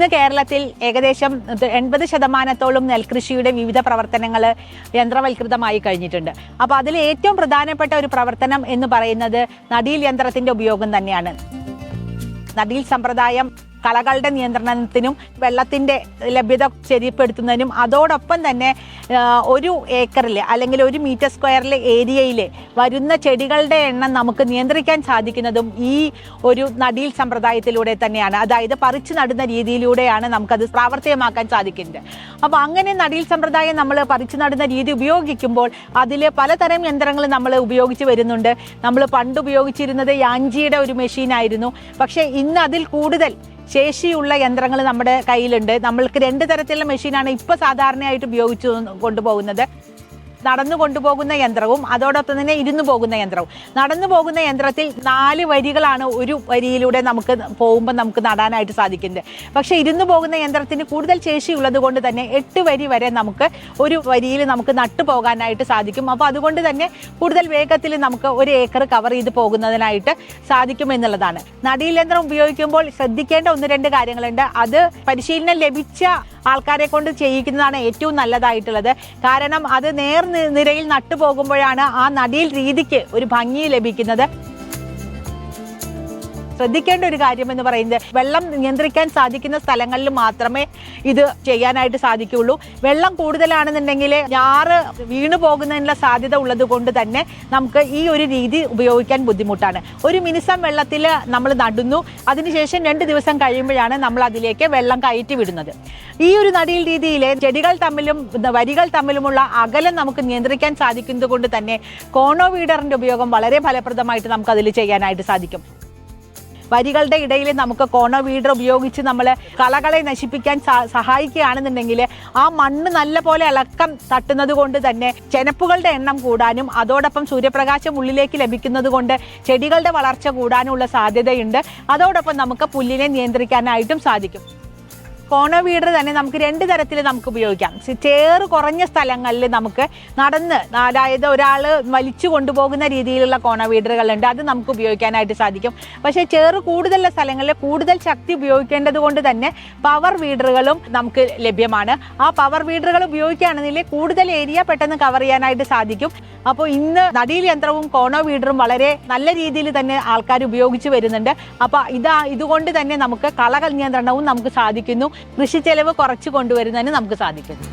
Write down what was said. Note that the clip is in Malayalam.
ഇന്ന് കേരളത്തിൽ ഏകദേശം എൺപത് ശതമാനത്തോളം നെൽകൃഷിയുടെ വിവിധ പ്രവർത്തനങ്ങൾ യന്ത്രവൽകൃതമായി കഴിഞ്ഞിട്ടുണ്ട്. അപ്പോൾ അതിൽ ഏറ്റവും പ്രധാനപ്പെട്ട ഒരു പ്രവർത്തനം എന്ന് പറയുന്നത് നടീൽ യന്ത്രത്തിന്റെ ഉപയോഗം തന്നെയാണ്. നടീൽ സമ്പ്രദായം കളകളുടെ നിയന്ത്രണത്തിനും വെള്ളത്തിന്റെ ലഭ്യത ശരിപ്പെടുത്തുന്നതിനും അതോടൊപ്പം തന്നെ ഒരു ഏക്കറിൽ അല്ലെങ്കിൽ ഒരു മീറ്റർ സ്ക്വയറിലെ ഏരിയയിൽ വരുന്ന ചെടികളുടെ എണ്ണം നമുക്ക് നിയന്ത്രിക്കാൻ സാധിക്കുന്നതും ഈ ഒരു നടീൽ സമ്പ്രദായത്തിലൂടെ തന്നെയാണ്. അതായത് പറിച്ചു നടുന്ന രീതിയിലൂടെയാണ് നമുക്കത് പ്രാവർത്തികമാക്കാൻ സാധിക്കുന്നത്. അപ്പോൾ അങ്ങനെ നടീൽ സമ്പ്രദായം നമ്മൾ പറിച്ചു നടുന്ന രീതി ഉപയോഗിക്കുമ്പോൾ അതിൽ പലതരം യന്ത്രങ്ങൾ നമ്മൾ ഉപയോഗിച്ച് വരുന്നുണ്ട്. നമ്മൾ പണ്ട് ഉപയോഗിച്ചിരുന്നത് യാഞ്ചിയുടെ ഒരു മെഷീനായിരുന്നു. പക്ഷേ ഇന്ന് അതിൽ കൂടുതൽ ശേഷിയുള്ള യന്ത്രങ്ങൾ നമ്മുടെ കയ്യിലുണ്ട്. നമ്മൾക്ക് രണ്ട് തരത്തിലുള്ള മെഷീനാണ് ഇപ്പോൾ സാധാരണയായിട്ട് ഉപയോഗിച്ചു കൊണ്ടുപോകുന്നത്. നടന്നു കൊണ്ടുപോകുന്ന യന്ത്രവും അതോടൊപ്പം തന്നെ ഇരുന്നു പോകുന്ന യന്ത്രവും. നടന്നു പോകുന്ന യന്ത്രത്തിൽ നാല് വരികളാണ് ഒരു വരിയിലൂടെ നമുക്ക് പോകുമ്പോൾ നമുക്ക് നടാനായിട്ട് സാധിക്കുന്നത്. പക്ഷേ ഇരുന്നു പോകുന്ന യന്ത്രത്തിന് കൂടുതൽ ശേഷിയുള്ളത് കൊണ്ട് തന്നെ എട്ട് വരി വരെ നമുക്ക് ഒരു വരിയിൽ നമുക്ക് നട്ടു പോകാനായിട്ട് സാധിക്കും. അപ്പോൾ അതുകൊണ്ട് തന്നെ കൂടുതൽ വേഗത്തിൽ നമുക്ക് ഒരു ഏക്കർ കവർ ചെയ്ത് പോകുന്നതിനായിട്ട് സാധിക്കും എന്നുള്ളതാണ്. നടീൽ യന്ത്രം ഉപയോഗിക്കുമ്പോൾ ശ്രദ്ധിക്കേണ്ട ഒന്ന് രണ്ട് കാര്യങ്ങളുണ്ട്. അത് പരിശീലനം ലഭിച്ച ആൾക്കാരെ കൊണ്ട് ചെയ്യിക്കുന്നതാണ് ഏറ്റവും നല്ലതായിട്ടുള്ളത്. കാരണം അത് നേർ നിരയിൽ നട്ടുപോകുമ്പോഴാണ് ആ നദിയിൽ രീതിക്ക് ഒരു ഭംഗി ലഭിക്കുന്നത്. ശ്രദ്ധിക്കേണ്ട ഒരു കാര്യം എന്ന് പറയുന്നത് വെള്ളം നിയന്ത്രിക്കാൻ സാധിക്കുന്ന സ്ഥലങ്ങളിൽ മാത്രമേ ഇത് ചെയ്യാനായിട്ട് സാധിക്കുകയുള്ളൂ. വെള്ളം കൂടുതലാണെന്നുണ്ടെങ്കിൽ ഞാറ് വീണു പോകുന്നതിനുള്ള സാധ്യത ഉള്ളത് കൊണ്ട് തന്നെ നമുക്ക് ഈ ഒരു രീതി ഉപയോഗിക്കാൻ ബുദ്ധിമുട്ടാണ്. ഒരു മിനിസം വെള്ളത്തിൽ നമ്മൾ നടുന്നു. അതിനുശേഷം രണ്ട് ദിവസം കഴിയുമ്പോഴാണ് നമ്മൾ അതിലേക്ക് വെള്ളം കയറ്റി വിടുന്നത്. ഈ ഒരു നടിയിൽ രീതിയിൽ ചെടികൾ തമ്മിലും വരികൾ തമ്മിലുമുള്ള അകലം നമുക്ക് നിയന്ത്രിക്കാൻ സാധിക്കുന്നത് കൊണ്ട് തന്നെ കോണോ വീഡറിന്റെ ഉപയോഗം വളരെ ഫലപ്രദമായിട്ട് നമുക്ക് അതിൽ ചെയ്യാനായിട്ട് സാധിക്കും. വരികളുടെ ഇടയിൽ നമുക്ക് കോണ വീഡർ ഉപയോഗിച്ച് നമ്മൾ കളകളെ നശിപ്പിക്കാൻ സഹായിക്കുകയാണെന്നുണ്ടെങ്കിൽ ആ മണ്ണ് നല്ല പോലെ ഇളക്കം തട്ടുന്നത് കൊണ്ട് തന്നെ ചെനപ്പുകളുടെ എണ്ണം കൂടാനും അതോടൊപ്പം സൂര്യപ്രകാശം ഉള്ളിലേക്ക് ലഭിക്കുന്നത് കൊണ്ട് ചെടികളുടെ വളർച്ച കൂടാനുള്ള സാധ്യതയുണ്ട്. അതോടൊപ്പം നമുക്ക് പുല്ലിനെ നിയന്ത്രിക്കാനായിട്ടും സാധിക്കും. കോണ വീഡർ തന്നെ നമുക്ക് രണ്ട് തരത്തിൽ നമുക്ക് ഉപയോഗിക്കാം. ചേറ് കുറഞ്ഞ സ്ഥലങ്ങളിൽ നമുക്ക് നടന്ന് അതായത് ഒരാൾ വലിച്ചു കൊണ്ടുപോകുന്ന രീതിയിലുള്ള കോണ വീടറുകളുണ്ട്. അത് നമുക്ക് ഉപയോഗിക്കാനായിട്ട് സാധിക്കും. പക്ഷേ ചേറ് കൂടുതലുള്ള സ്ഥലങ്ങളിൽ കൂടുതൽ ശക്തി ഉപയോഗിക്കേണ്ടത് കൊണ്ട് തന്നെ പവർ വീഡറുകളും നമുക്ക് ലഭ്യമാണ്. ആ പവർ വീഡറുകൾ ഉപയോഗിക്കുകയാണെന്നുണ്ടെങ്കിൽ കൂടുതൽ ഏരിയ പെട്ടെന്ന് കവർ ചെയ്യാനായിട്ട് സാധിക്കും. അപ്പോൾ ഇന്ന് നടീൽ യന്ത്രവും കോണോ വീടറും വളരെ നല്ല രീതിയിൽ തന്നെ ആൾക്കാർ ഉപയോഗിച്ച് വരുന്നുണ്ട്. അപ്പോൾ ഇതാ ഇതുകൊണ്ട് തന്നെ നമുക്ക് കളകൾ നിയന്ത്രണവും നമുക്ക് സാധിക്കുന്നു. കൃഷി ചെലവ് കുറച്ച് കൊണ്ടുവരുന്നതിന് നമുക്ക് സാധിക്കുന്നു.